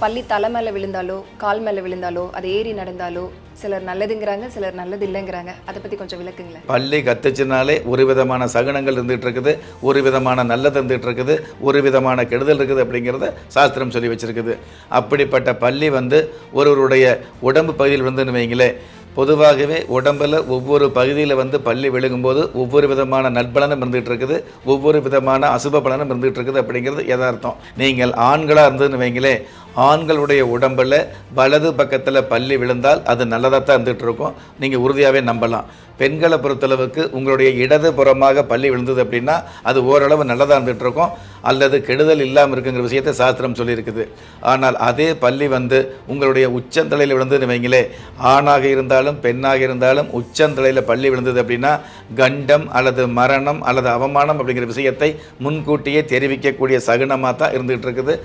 பள்ளி தலை மேலே விழுந்தாலோ கால் மேலே விழுந்தாலோ அது ஏறி நடந்தாலோ சிலர் நல்லதுங்கிறாங்க சிலர் நல்லது இல்லைங்கிறாங்க. அதை பற்றி கொஞ்சம் விளக்குங்களேன். பள்ளி கத்துச்சுனாலே ஒரு விதமான சகுனங்கள் இருந்துகிட்டு இருக்குது ஒரு விதமான நல்லது இருந்துகிட்டு இருக்குது ஒரு விதமான கெடுதல் இருக்குது அப்படிங்கிறத சாஸ்திரம் சொல்லி வச்சிருக்குது. அப்படிப்பட்ட பள்ளி வந்து ஒருவருடைய உடம்பு பகுதியில் விழுந்துன்னு வைங்களேன் பொதுவாகவே உடம்பில் ஒவ்வொரு பகுதியில் வந்து பள்ளி விழுகும்போது ஒவ்வொரு விதமான நற்பலனும் இருந்துகிட்டு இருக்குது ஒவ்வொரு விதமான அசுப பலனும் இருந்துகிட்டு இருக்குது அப்படிங்கிறது யதார்த்தம். நீங்கள் ஆண்களாக இருந்ததுன்னு வைங்களேன் ஆண்களுடைய உடம்பில் வலது பக்கத்தில் பள்ளி விழுந்தால் அது நல்லதாக தான் இருந்துகிட்டு இருக்கும் நீங்கள் உறுதியாகவே நம்பலாம். பெண்களை பொறுத்தளவுக்கு உங்களுடைய இடது புறமாக பள்ளி விழுந்தது அப்படின்னா அது ஓரளவு நல்லதாக இருந்துகிட்டு இருக்கும் அல்லது கெடுதல் இல்லாமல் இருக்குங்கிற விஷயத்தை சாஸ்திரம் சொல்லியிருக்குது. ஆனால் அதே பள்ளி வந்து உங்களுடைய உச்சந்தலையில் விழுந்துன்னு வைங்களே ஆணாக இருந்தாலும் பெண்ணாக இருந்தாலும் உச்சந்தலையில் பள்ளி விழுந்தது அப்படின்னா கண்டம் அல்லது மரணம் அல்லது அவமானம் அப்படிங்கிற விஷயத்தை முன்கூட்டியே தெரிவிக்கக்கூடிய சகுனமாக தான் இருந்துகிட்டு இருக்குது